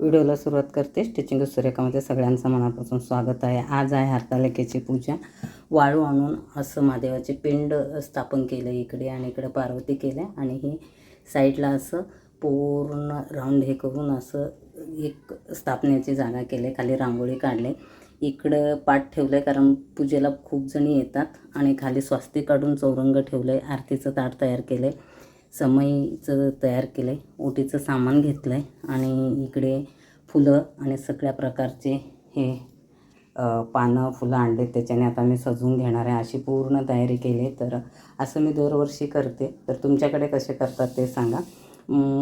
व्हिडिओला सुरुवात करते. स्टिचिंग सूर्यकामध्ये सगळ्यांचं मनापासून स्वागत आहे. आज आहे हरतालिकेची पूजा. वाळू आणून असं महादेवाचे पिंड स्थापन केलं इकडे आणि इकडे पार्वती केल्या आणि ही साईडला असं पूर्ण राऊंड हे करून असं एक स्थापनेची जागा केली. खाली रांगोळी काढले. इकडं पाठ ठेवलं आहे कारण पूजेला खूप जणी येतात आणि खाली स्वास्तिक काढून चौरंग ठेवलं आहे आरतीचं ताट तयार केलं आहे समईचं तयार केलं आहे ओटीचं सामान घेतलं आहे आणि इकडे फुलं आणि सगळ्या प्रकारचे हे पानं फुलं आणले. त्याच्याने आता मी सजवून घेणार आहे अशी पूर्ण तयारी केली तर असं मी दरवर्षी करते. तर तुमच्याकडे कसे करतात ते सांगा.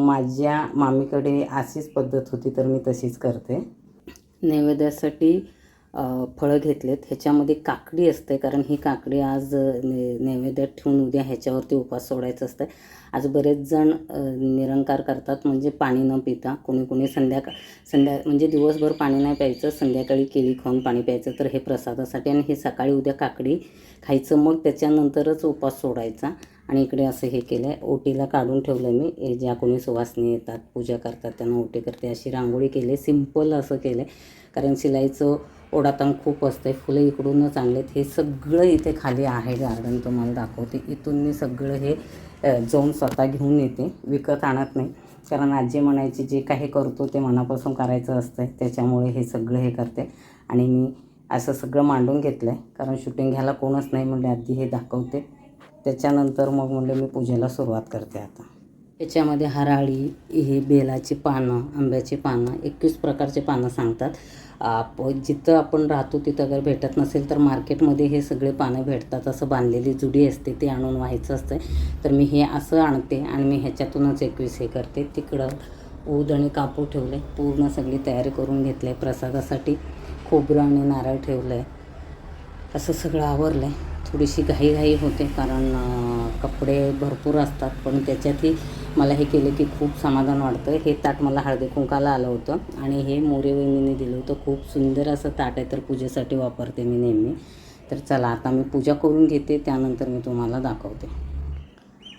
माझ्या मामीकडे अशीच पद्धत होती तर मी तशीच करते. नैवेद्यासाठी फळं घेतलेत. ह्याच्यामध्ये काकडी असते कारण ही काकडी आज ने नैवेद्यात ठेवून उद्या ह्याच्यावरती उपास सोडायचं असतं. आज बरेच जण निरंकार करतात म्हणजे पाणी न पिता. कोणी कोणी संध्याकाळ संध्या म्हणजे दिवसभर पाणी नाही प्यायचं संध्याकाळी केळी खाऊन पाणी प्यायचं. तर हे प्रसादासाठी आणि हे सकाळी उद्या काकडी खायचं. मग त्याच्यानंतरच उपास सोडायचा. आणि इकडे असं हे केलं आहे ओटीला काढून ठेवलं मी. ज्या कोणी सुवासनी येतात पूजा करतात त्यांना ओटी करते. अशी रांगोळी केली. सिंपल असं केलं आहे कारण शिलाईचं ओढाताण खूप असते फुलं इकडूनच आणलेत. हे सगळं इथे खाली आहे गार्डन तुम्हाला दाखवते. इथून मी सगळं हे जाऊन स्वतः घेऊन येते. विकत आणत नाही. कारण आजी म्हणायची जे काही करतो ते मनापासून करायचं असतं त्याच्यामुळे हे सगळं हे करते. आणि मी असं सगळं मांडून घेतलं आहे कारण शूटिंग घ्यायला कोणच नाही म्हणले. आधी हे दाखवते. त्याच्यानंतर मग म्हणलं मी पूजेला सुरुवात करते आता. याच्यामध्ये हराळी हे बेलाची पानं आंब्याची पानं एकवीस प्रकारचे पानं सांगतात. आप जिथं आपण राहतो तिथं अगर भेटत नसेल तर मार्केटमध्ये हे सगळे पानं भेटतात. असं बांधलेली जुडी असते ते आणून व्हायचं असतं तर मी हे असं आणते आणि मी ह्याच्यातूनच एकवीस हे करते. तिकडं ऊद आणि कापूर ठेवले पूर्ण सगळी तयारी करून घेतली आहे प्रसादासाठी. खोबरं आणि नारळ ठेवलं आहे असं सगळं आवरलं आहे थोडीशी घाईघाई होते कारण कपडे भरपूर असतात. पण त्याच्यातही मला हे केलं की खूप समाधान वाटतं हे ताट मला हळदी कुंकाला आलं होतं आणि हे मोरे वहिनीने दिलं होतं. खूप सुंदर असं ताट आहे तर पूजेसाठी वापरते मी नेहमी. तर चला आता मी पूजा करून घेते त्यानंतर मी तुम्हाला दाखवते.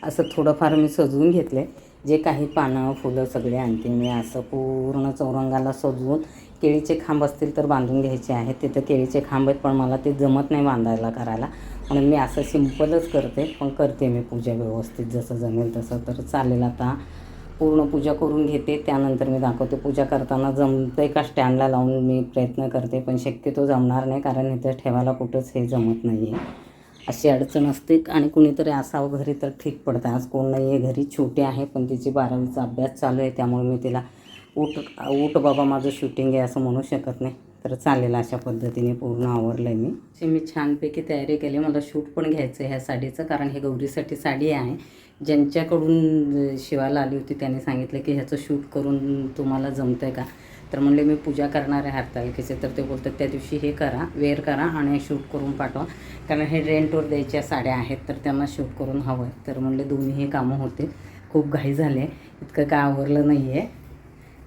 असं थोडंफार मी सजवून घेतले जे काही पानं फुलं सगळे आणते मी असं पूर्ण चौरंगाला सजवून. केळीचे खांब असतील तर बांधून घ्यायचे आहेत. तिथं केळीचे खांब आहेत पण मला ते जमत नाही बांधायला करायला. आणि मी असं सिम्पलच करते पण करते मी पूजा व्यवस्थित जसं जमेल तसं. तर चालेल आता. पूर्ण पूजा करून घेते त्यानंतर मी दाखवते. पूजा करताना जमते का स्टँडला लावून मी प्रयत्न करते पण शक्यतो जमणार नाही कारण इथे ठेवायला कुठंच हे जमत नाही आहे अशी अडचण असते आणि कुणीतरी असावं घरी तर ठीक पडतं. आज कोण नाही आहे घरी छोटी आहे पण तिची बारावीचा अभ्यास चालू आहे त्यामुळे मी तिला उठ उठ बाबा माझं शूटिंग आहे असं म्हणू शकत नाही. तर चालेल अशा पद्धतीने पूर्ण आवरलं आहे मी. अशी मी छानपैकी तयारी केली. मला शूट पण घ्यायचं आहे ह्या साडीचं कारण हे गौरीसाठी साडी आहे. ज्यांच्याकडून शिवायला आली होती त्यांनी सांगितलं की ह्याचं शूट करून तुम्हाला जमतं आहे का? तर म्हणले मी पूजा करणार आहे हरतालिकेचे. तर ते बोलतात त्या दिवशी हे करा वेअर करा आणि शूट करून पाठवा. कारण हे रेंटवर द्यायच्या साड्या आहेत तर त्यांना शूट करून हवं आहे तर म्हणले दोन्हीही कामं होते खूप घाई झाले इतकं काय आवरलं नाही आहे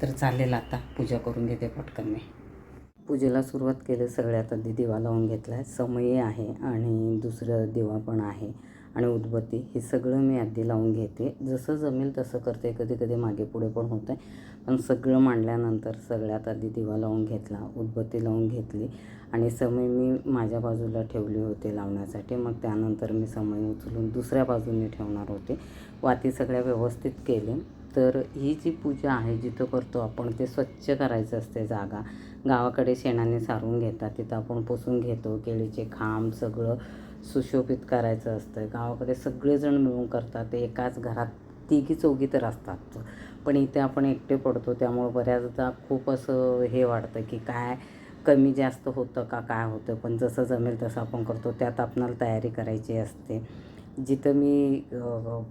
तर चालेल आता पूजा करून घेते पटकन मी. पूजेला सुरुवात केली सगळ्यात आधी दिवा लावून घेतला आहे समयी आहे आणि दुसरं दिवा पण आहे आणि उदबत्ती हे सगळं मी आधी लावून घेते. जसं जमेल तसं करते. कधी कधी मागे पुढे पण होतं आहे पण सगळं मांडल्यानंतर सगळ्यात आधी दिवा लावून घेतला उदबत्ती लावून घेतली आणि समय मी माझ्या बाजूला ठेवली होते लावण्यासाठी. मग त्यानंतर मी समय उचलून दुसऱ्या बाजूने ठेवणार होते. वाती सगळ्या व्यवस्थित केले. तर ही जी पूजा आहे जिथं करतो आपण ते स्वच्छ करायचं असते जागा. गावाकडे शेणाने सारून घेतात. तिथं आपण पुसून घेतो केळीचे खांब सगळं सुशोभित करायचं असतं. गावाकडे सगळेजण मिळून करतात. एकाच घरात तिघी चौघी तर असतात. पण इथे आपण एकटे पडतो त्यामुळं बऱ्याचदा खूप असं हे वाटतं की काय कमी जास्त होतं का काय होतं. पण जसं जमेल तसं आपण करतो. त्यात आपणाला तयारी करायची असते. जिथं मी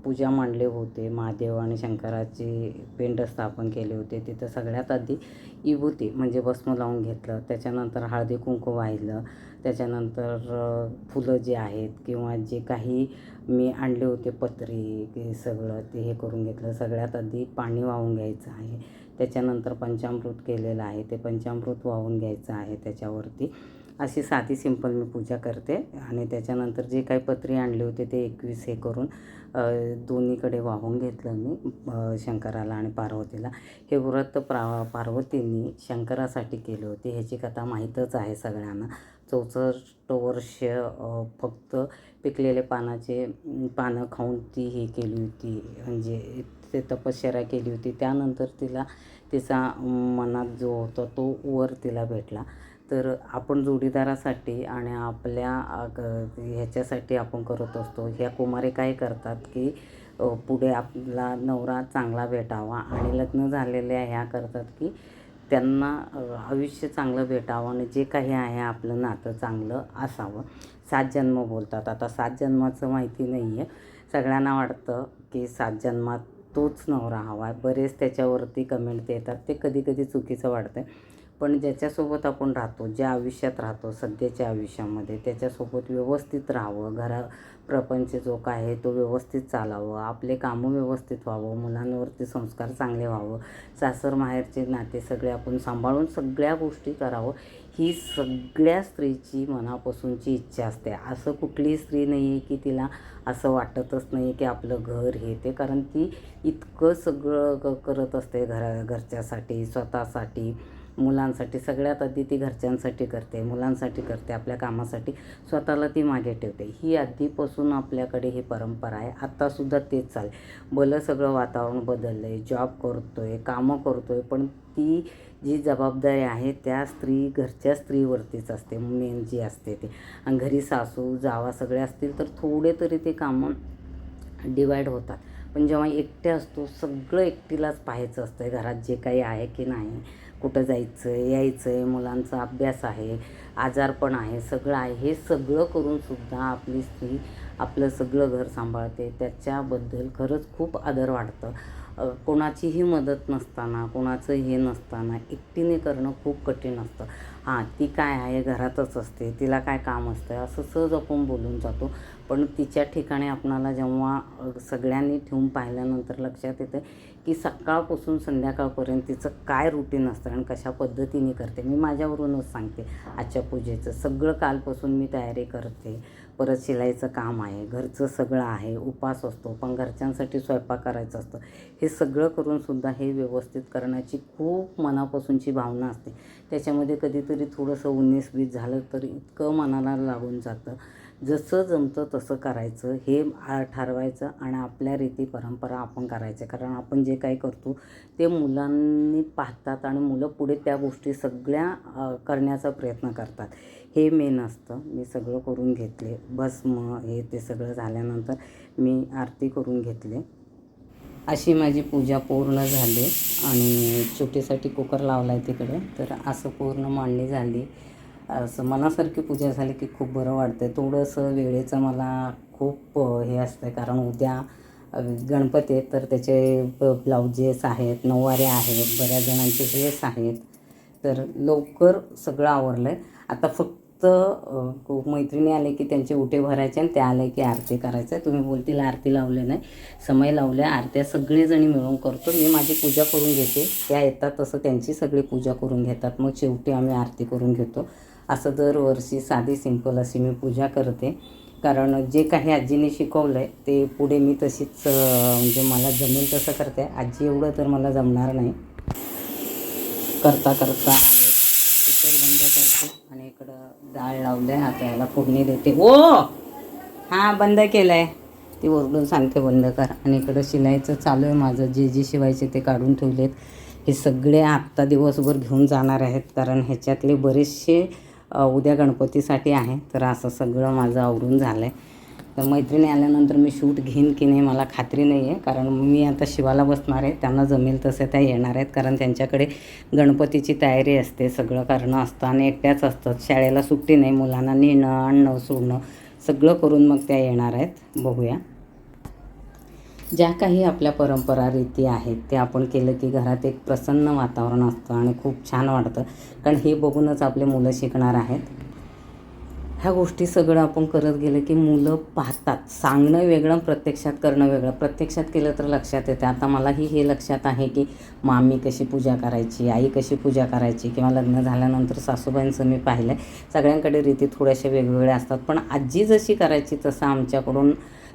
पूजा मांडले होते महादेव आणि शंकराचे पिंड स्थापन केले होते तिथं सगळ्यात आधी विभूती म्हणजे भस्म लावून घेतलं. त्याच्यानंतर हळदी कुंकू वाहिलं. त्याच्यानंतर फुलं जे आहेत किंवा जे काही मी आणले होते पत्री ते सगळं ते हे करून घेतलं. सगळ्यात आधी पाणी वाहून घ्यायचं आहे. त्याच्यानंतर पंचामृत केलेलं आहे. ते पंचामृत वाहून घ्यायचं आहे त्याच्यावरती. अशी साधी सिंपल मी पूजा करते. आणि त्याच्यानंतर जे काही पत्री आणले होते ते एकवीस हे करून दोन्हीकडे वाहून घेतलं मी शंकराला आणि पार्वतीला. हे व्रत प्रा पार्वतींनी शंकरासाठी केले होते. ह्याची कथा माहीतच आहे सगळ्यांना. चौसष्ट वर्ष फक्त पिकलेले पानाचे पानं खाऊन ती हे केली होती. म्हणजे ते तपश्चर्या केली होती. त्यानंतर तिला तिचा मनात जो होता तो वर तिला भेटला. तर आपण जोडीदारासाठी आणि आपल्या ग- ह्याच्यासाठी आपण करत असतो. ह्या कुमारी काय करतात की पुढे आपला नवरा चांगला भेटावा आणि लग्न झालेल्या ह्या करतात की त्यांना आयुष्य चांगलं भेटावं आणि जे काही आहे आपलं नातं चांगलं असावं. सात जन्म बोलतात. आता सात जन्माचं माहिती नाही आहे सगळ्यांना वाटतं की सात जन्मात तोच नवरा हवा आहे. बरेच त्याच्यावरती कमेंट येतात. ते कधी कधी चुकीचं वाटतं पण ज्याच्यासोबत आपण राहतो ज्या आयुष्यात राहतो सध्याच्या आयुष्यामध्ये त्याच्यासोबत व्यवस्थित राहावं. घरा प्रपंच जो काय आहे तो व्यवस्थित चालावं. आपले कामं व्यवस्थित व्हावं. मुलांवरती संस्कार चांगले व्हावं. सासर माहेरचे नाते सगळे आपण सांभाळून सगळ्या गोष्टी करावं. ही सगळ्या स्त्रीची मनापासूनची इच्छा असते. असं कुठलीही स्त्री नाही आहे की तिला असं वाटतच नाही की आपलं घर हे ते. कारण ती इतकं सगळं करत असते घरा घरच्यासाठी स्वतःसाठी. मुलांसाठी सगळ्यात आधी ती घरच्यांसाठी करते मुलांसाठी करते आपल्या कामासाठी स्वतःला ती मागे ठेवते. ही आधीपासून आपल्याकडे ही परंपरा आहे. आत्तासुद्धा तेच चालेल भलं सगळं वातावरण बदललं आहे जॉब करतो आहे कामं करतो आहे पण ती जी जबाबदारी आहे त्या स्त्री घरच्या स्त्रीवरतीच असते मेन जी असते ती. आणि घरी सासू जावा सगळे असतील तर थोडे तरी ते कामं डिवाईड होतात. पण जेव्हा एकटे असतो सगळं एकटीलाच पाहायचं असतं घरात जे काही आहे की नाही. कुठं जायचं आहे यायचं आहे मुलांचा अभ्यास आहे आजारपण आहे सगळं आहे. हे सगळं करूनसुद्धा आपली स्त्री आपलं सगळं घर सांभाळते. त्याच्याबद्दल खरंच खूप आदर वाटतं कोणाचीही मदत नसताना कोणाचं हे नसताना एकटीने करणं खूप कठीण असतं. हां ती काय आहे? घरातच असते. तिला काय काम असतं? असं सहज आपण बोलून जातो. पण तिच्या ठिकाणी आपणाला जेव्हा सगळ्यांनी ठेवून पाहिल्यानंतर लक्षात येतं की सकाळपासून संध्याकाळपर्यंत तिचं काय रुटीन असतं आणि कशा पद्धतीने करते. मी माझ्यावरूनच सांगते आजच्या पूजेचं. सगळं कालपासून मी तयारी करते. परत शिलाईचं काम आहे घरचं सगळं आहे उपास असतो पण घरच्यांसाठी स्वयंपाक करायचा असतं. हे सगळं करूनसुद्धा हे व्यवस्थित करण्याची खूप मनापासूनची भावना असते. त्याच्यामध्ये कधीतरी थोडंसं उन्नीस बीस झालं तर इतकं मनाला लागून जातं. जसं जमतं तसं करायचं हे ठरवायचं आणि आपल्या रीती परंपरा आपण करायच्या कारण आपण जे काही करतो ते मुलांनी पाहतात आणि मुलं पुढे त्या गोष्टी सगळ्या करण्याचा प्रयत्न करतात. हे मेन असतं. मी सगळं करून घेतले. भस्म हे ते सगळं झाल्यानंतर मी आरती करून घेतले. अशी माझी पूजा पूर्ण झाली आणि छोटीसाठी कुकर लावला आहे तिकडे. तर असं पूर्ण मांडणी झाली. असं मनासारखी पूजा झाली की खूप बरं वाटतं थोडंसं वेळेचं मला खूप हे असतं कारण उद्या गणपती आहेत तर त्याचे ब- ब्लाउजेस आहेत नऊवारे आहेत बऱ्याच जणांचे ड्रेस आहेत. तर लवकर सगळं आवरलं आहे आता फक्त अ, मैत्रिणी आले की त्यांचे उठे भरायचे आणि त्या आले की आरती करायचं आहे. तुम्ही बोलतील आरती लावले नाही. समय लावले आरत्या सगळेजणी मिळून करतो. मी माझी पूजा करून घेते. त्या येतात तसं त्यांची सगळी पूजा करून घेतात. मग शेवटी आम्ही आरती करून घेतो. असं दरवर्षी साधी सिंपल अशी मी पूजा करते. कारण जे काही आजीने शिकवलं आहे ते पुढे मी तशीच म्हणजे मला जमेल तसं करते. आजी एवढं तर मला जमणार नाही. करता करता आले. कुकर बंद करते आणि इकडं डाळ लावले आता याला फोडणी देते. ओ! हां बंद केलं आहे ती ओरडून सांगते बंद कर. आणि इकडं शिलाईचं चालू आहे. माझं जे जे शिवायचे ते काढून ठेवलेत. हे सगळे आत्ता दिवसभर घेऊन जाणार आहेत. कारण ह्याच्यातले बरेचसे उद्या गणपतीसाठी आहे. तर असं सगळं माझं आवरून झालं आहे तर मैत्रिणी आल्यानंतर मी शूट घेईन की नाही मला खात्री नाही आहे कारण मी आता शिवाला बसणार आहे. त्यांना जमेल तसे त्या येणार आहेत. कारण त्यांच्याकडे गणपतीची तयारी असते. सगळं करणं असतं आणि एकट्याच असतात. शाळेला सुट्टी नाही. मुलांना नेणं आणणं सोडणं सगळं करून मग त्या येणार आहेत. बघूया. ज्या काही आपल्या परंपरा रीती आहेत ते आपण केलं की घरात एक प्रसन्न वातावरण असतं आणि खूप छान वाटतं. कारण हे बघूनच आपले मुलं शिकणार आहेत. ह्या गोष्टी सगळं आपण करत गेलं की मुलं पाहतात. सांगणं वेगळं प्रत्यक्षात करणं वेगळं. प्रत्यक्षात केलं तर लक्षात येतं. आता मलाही हे लक्षात आहे की मामी कशी पूजा करायची आई कशी पूजा करायची किंवा लग्न झाल्यानंतर सासूबाईंचं मी पाहिलं आहे सगळ्यांकडे रीती थोड्याशा वेगवेगळ्या असतात. पण आजी जशी करायची तसं आमच्याकडून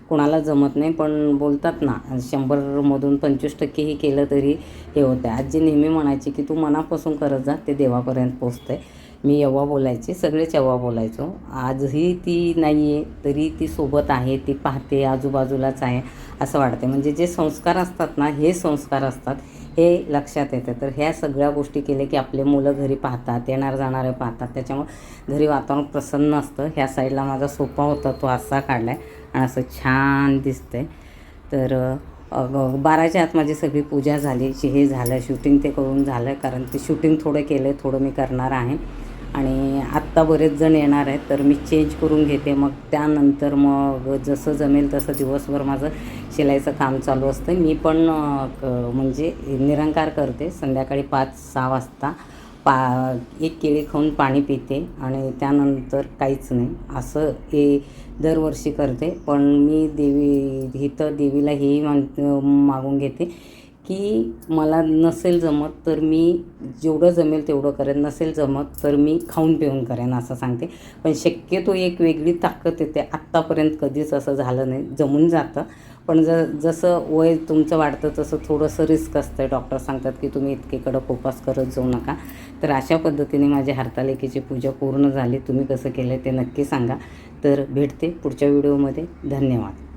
कुणाला जमत नाही पण बोलतात ना शंभरमधून पंचवीस टक्केही केलं तरी हे होतं आजी नेहमी म्हणायची की तू मनापासून करत जा ते देवापर्यंत पोचते मी यव्वा बोलायचे सगळेच यव्वा बोलायचो. आजही ती नाही आहे तरी ती सोबत आहे ती पाहते आजूबाजूलाच आहे असं वाटते म्हणजे जे संस्कार असतात ना हे संस्कार असतात हे लक्षात येतं. तर ह्या सगळ्या गोष्टी केल्या की आपले मुलं घरी पाहतात येणार जाणारे पाहतात. त्याच्यामुळे घरी वातावरण प्रसन्न असतं. ह्या साईडला माझा सोफा होता तो असा काढला आहे आणि असं छान दिसतंय. तर बाराच्या आत माझी सगळी पूजा झाली जी हे झालं शूटिंग ते करून झालं कारण ते शूटिंग थोडं केलं आहे थोडं मी करणार आहे. आणि आत्ता बरेच जण येणार आहेत तर मी चेंज करून घेते. मग त्यानंतर मग जसं जमेल तसं दिवसभर माझं शिलाईचं काम चालू असतं. मी पण क- म्हणजे निरंकार करते. संध्याकाळी पाच सहा वाजता. पा एक केळी खाऊन पाणी पिते आणि त्यानंतर काहीच नाही. असं हे दरवर्षी करते. पण मी देवी इथं देवीला हेही मान मागून घेते. की मला नसेल जमत तर मी जेवढं जमेल तेवढं करेन. नसेल जमत तर मी खाऊन पिऊन करेन असं सांगते. पण शक्यतो एक वेगळी ताकद येते. आत्तापर्यंत कधीच असं झालं नाही. जमून जातं. पण ज जसं वय तुमचं वाढतं तसं थोडंसं रिस्क असतं. डॉक्टर सांगतात की तुम्ही इतकेकडं उपास करत जाऊ नका. तर अशा पद्धतीने माझी हरतालिकेची पूजा पूर्ण झाली. तुम्ही कसं केलं ते नक्की सांगा. तर भेटते पुढच्या व्हिडिओमध्ये. धन्यवाद.